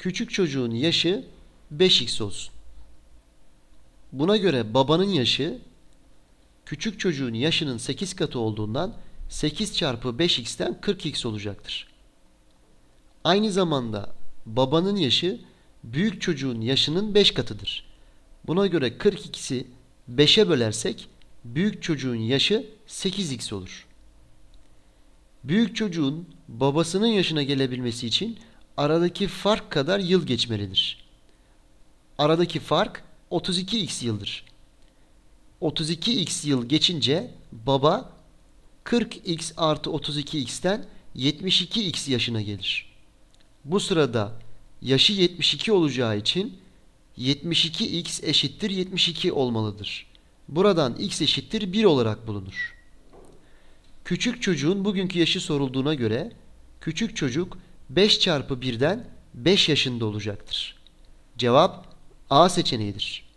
küçük çocuğun yaşı 5x olsun. Buna göre babanın yaşı küçük çocuğun yaşının 8 katı olduğundan 8 çarpı 5x'ten 40x olacaktır. Aynı zamanda babanın yaşı büyük çocuğun yaşının 5 katıdır. Buna göre 42'si 5'e bölersek büyük çocuğun yaşı 8x olur. Büyük çocuğun babasının yaşına gelebilmesi için aradaki fark kadar yıl geçmelidir. Aradaki fark 32x yıldır. 32x yıl geçince baba 40x artı 32x'ten 72x yaşına gelir. Bu sırada yaşı 72 olacağı için 72x eşittir 72 olmalıdır. Buradan x eşittir 1 olarak bulunur. Küçük çocuğun bugünkü yaşı sorulduğuna göre küçük çocuk 5 çarpı 1'den 5 yaşında olacaktır. Cevap A seçeneğidir.